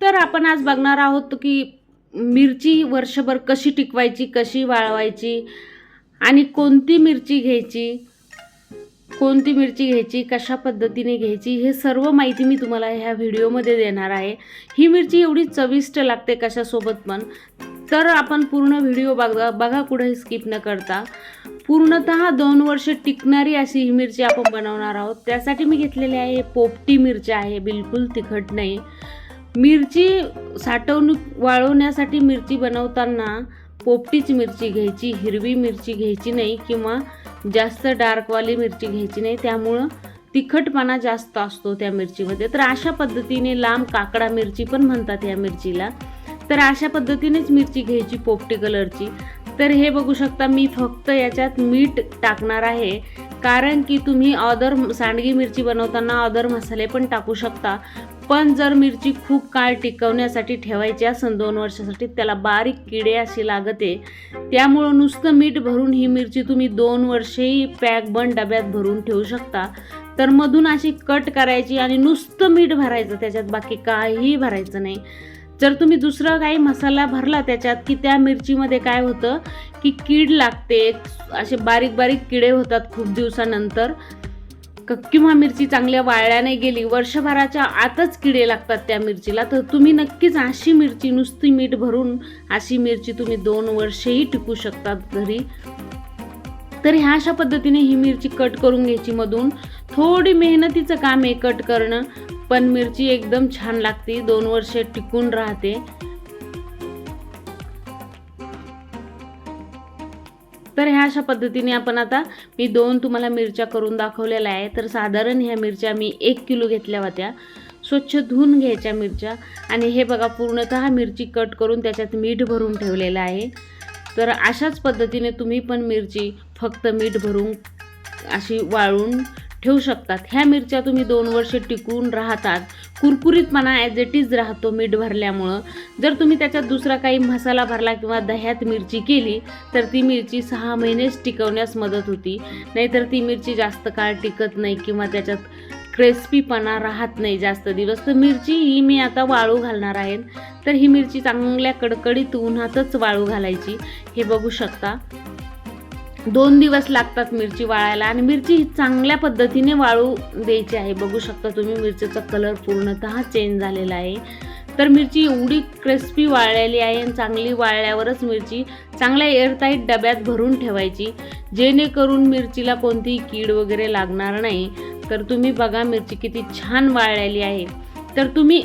तर आपण आज बघणार आहोत की मिरची वर्षभर कशी टिकवायची कशी वाळवायची आणि कोणती मिरची घ्यायची कोणती मिरची घ्यायची कशा पद्धतीने घ्यायची हे सर्व माहिती मी तुम्हाला ह्या व्हिडिओमध्ये देणार आहे. ही मिरची एवढी चविष्ट लागते कशासोबत पण. तर आपण पूर्ण व्हिडिओ बघा बघा कुठेही स्किप न करता. पूर्णतः दोन वर्ष टिकणारी अशी ही मिरची आपण बनवणार आहोत. त्यासाठी मी घेतलेली आहे पोपटी मिरची आहे बिलकुल तिखट नाही. मिरची साठवणूक वाळवण्यासाठी मिरची बनवताना पोपटीच मिरची घ्यायची हिरवी मिरची घ्यायची नाही किंवा जास्त डार्कवाली मिरची घ्यायची नाही. त्यामुळं तिखटपणा जास्त असतो त्या मिरचीमध्ये. तर अशा पद्धतीने लांब काकडा मिरची पण म्हणतात या मिरचीला. तर अशा पद्धतीनेच मिरची घ्यायची पोपटी कलरची. तर हे बघू शकता मी फक्त याच्यात मीठ टाकणार आहे. कारण की तुम्ही अदर सांडगी मिरची बनवताना अदर मसाले पण टाकू शकता. पण जर मिरची खूप काळ टिकवण्यासाठी ठेवायची असेल दोन वर्षासाठी त्याला बारीक किडे असे लागते. त्यामुळं नुसतं मीठ भरून ही मिरची तुम्ही दोन वर्षेही पॅक बंद डब्यात भरून ठेवू शकता. तर मधून अशी कट करायची आणि नुसतं मीठ भरायचं त्याच्यात बाकी काहीही भरायचं नाही. जर तुम्ही दुसरा काही मसाला भरला त्याच्यात की त्या मिरचीमध्ये काय होतं की कीड लागते. असे बारीक बारीक किडे होतात खूप दिवसानंतर. किंवा मिरची चांगल्या वाळल्याने गेली वर्षभराच्या आतच किडे लागतात त्या मिरचीला तर तुम्ही नक्कीच अशी मिरची नुसती मीठ भरून अशी मिरची तुम्ही दोन वर्षेही टिकू शकतात घरी. तर ह्या अशा पद्धतीने ही मिरची कट करून घ्यायची मधून. थोडी मेहनतीचं काम आहे कट करणं पण मिरची एकदम छान लागते दोन वर्ष टिकून राहते. तर ह्या अशा पद्धतीने आपण आता मी दोन तुम्हाला मिरच्या करून दाखवलेल्या आहे तर साधारण ह्या मिरच्या मी एक किलो घेतल्या होत्या. स्वच्छ धुवून घ्यायच्या मिरच्या. आणि हे बघा पूर्णतः मिरची कट करून त्याच्यात मीठ भरून ठेवलेलं आहे. तर अशाच पद्धतीने तुम्ही पण मिरची फक्त मीठ भरून अशी वाळून ठेवू शकतात. ह्या मिरच्या तुम्ही दोन वर्ष टिकून राहतात. कुरकुरीतपणा ॲज इट इज राहतो मीठ भरल्यामुळं. जर तुम्ही त्याच्यात दुसरा काही मसाला भरला किंवा दह्यात मिरची केली तर ती मिरची सहा महिनेच टिकवण्यास मदत होती. नाहीतर ती मिरची जास्त काळ टिकत नाही किंवा त्याच्यात क्रिस्पीपणा राहत नाही जास्त दिवस. तर मिरची ही मी आता वाळू घालणार आहे. तर ही मिरची चांगल्या कडकडीत उन्हातच वाळू घालायची. हे बघू शकता. दोन दिवस लागतात मिरची वाळायला आणि मिरची ही चांगल्या पद्धतीने वाळू द्यायची आहे. बघू शकता तुम्ही मिरचीचा कलर पूर्णतः चेंज झालेला आहे. तर मिरची एवढी क्रिस्पी वाळलेली आहे आणि चांगली वाळल्यावरच मिरची चांगल्या एअरटाईट डब्यात भरून ठेवायची. जेणेकरून मिरचीला कोणतीही कीड वगैरे लागणार नाही. तर तुम्ही बघा मिरची किती छान वाळलेली आहे. तर तुम्ही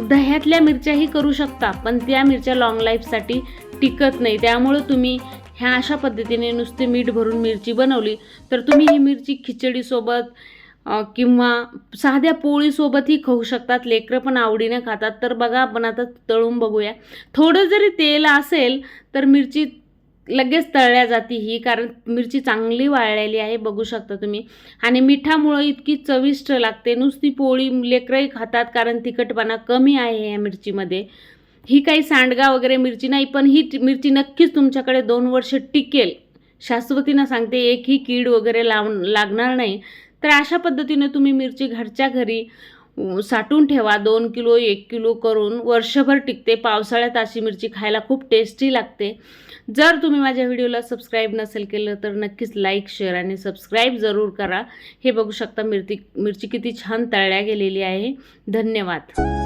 दह्यातल्या मिरच्याही करू शकता पण त्या मिरच्या लॉंग लाईफसाठी टिकत नाही. त्यामुळं तुम्ही ह्या अशा पद्धतीने नुसते मीठ भरून मिरची बनवली तर तुम्ही ही मिरची खिचडीसोबत किंवा साध्या पोळीसोबतही खाऊ शकतात. लेकरं पण आवडीने खातात. तर बघा आपण आता तळून बघूया. थोडं जरी तेल असेल तर मिरची लगेच तळल्या जाते ही कारण मिरची चांगली वाळलेली आहे बघू शकता तुम्ही. आणि मिठामुळं इतकी चविष्ट लागते. नुसती पोळी लेकरंही खातात कारण तिखटपणा कमी आहे या मिरचीमध्ये. ही काही सांडगा वगैरे मिरची नाही पण ही मिरची नक्कीच तुमच्याकडे दोन वर्ष टिकेल. शाश्वतीनं सांगते एकही कीड वगैरे लाव लागणार नाही. तर अशा पद्धतीने तुम्ही मिरची घरच्या घरी साठून साठवून ठेवा. दोन किलो एक किलो करून वर्षभर टिकते. पावसाळ्यात अशी मिरची खायला खूप टेस्टी लागते. जर तुम्ही माझ्या व्हिडिओला सबस्क्राईब नसेल केलं तर नक्कीच लाईक शेअर आणि सबस्क्राईब जरूर करा. हे बघू शकता मिरची मिरची किती छान तळल्या गेलेली आहे. धन्यवाद.